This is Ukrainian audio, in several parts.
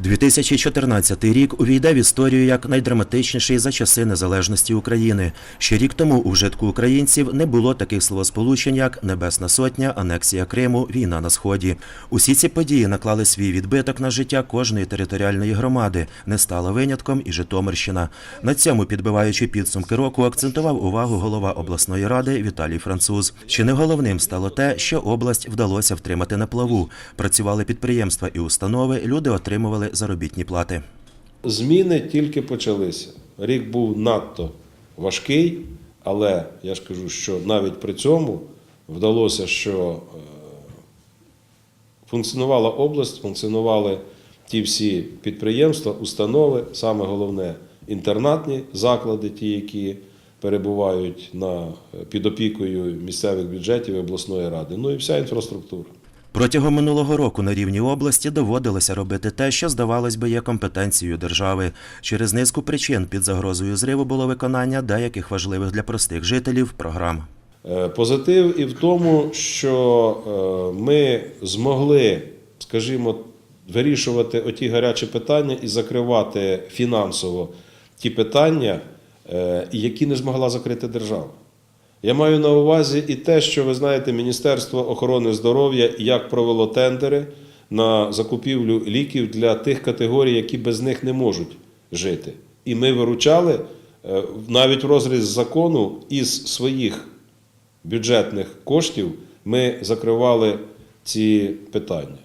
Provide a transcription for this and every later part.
2014 рік увійде в історію як найдраматичніший за часи незалежності України. Ще рік тому у вжитку українців не було таких словосполучень, як Небесна Сотня, анексія Криму, війна на сході. Усі ці події наклали свій відбиток на життя кожної територіальної громади. Не стала винятком і Житомирщина. На цьому, підбиваючи підсумки року, акцентував увагу голова обласної ради Віталій Француз. Чи не головним стало те, що область вдалося втримати на плаву? Працювали підприємства і установи, люди отримували заробітні плати. Зміни тільки почалися. Рік був надто важкий, але я ж кажу, що навіть при цьому вдалося, що е, функціонувала область, функціонували ті всі підприємства, установи, саме головне інтернатні заклади, ті, які перебувають на, під опікою місцевих бюджетів і обласної ради, ну і вся інфраструктура. Протягом минулого року на рівні області доводилося робити те, що здавалось би є компетенцією держави. Через низку причин під загрозою зриву було виконання деяких важливих для простих жителів програм. Е, Позитив і в тому, що е, ми змогли, скажімо, вирішувати оті гарячі питання і закривати фінансово ті питання, е, які не змогла закрити держава. Я маю на увазі і те, що ви знаєте, Міністерство охорони здоров'я як провело тендери на закупівлю ліків для тих категорій, які без них не можуть жити. І ми виручали е, навіть в розріз закону із своїх бюджетних коштів ми закривали ці питання.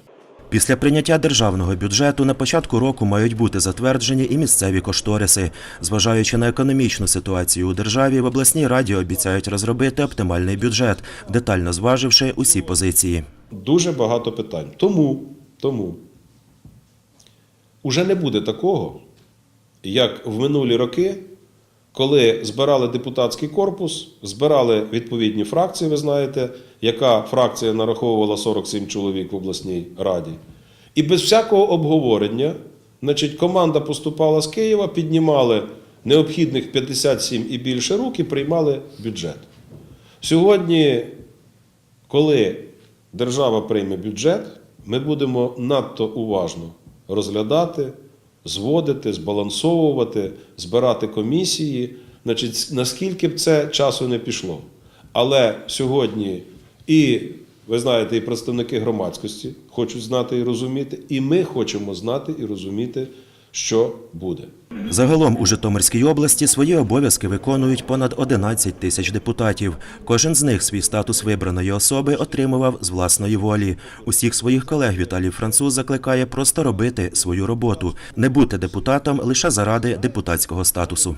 Після прийняття державного бюджету на початку року мають бути затверджені і місцеві кошториси. Зважаючи на економічну ситуацію у державі, в обласній раді обіцяють розробити оптимальний бюджет, детально зваживши усі позиції. Дуже багато питань. Тому, тому уже не буде такого, як в минулі роки, коли збирали депутатський корпус, збирали відповідні фракції, ви знаєте, яка фракція нараховувала 47 чоловік в обласній раді. І без всякого обговорення, значить, команда поступала з Києва, піднімали необхідних 57 і більше рук і приймали бюджет. Сьогодні коли держава прийме бюджет, ми будемо надто уважно розглядати, зводити, збалансовувати, збирати комісії. Значить, наскільки б це часу не пішло. Але сьогодні і ви знаєте, і представники громадськості хочуть знати і розуміти, і ми хочемо знати і розуміти, що буде. Загалом у Житомирській області свої обов'язки виконують понад 11 тисяч депутатів. Кожен з них свій статус вибраної особи отримував з власної волі. Усіх своїх колег Віталій Француз закликає просто робити свою роботу, не бути депутатом лише заради депутатського статусу.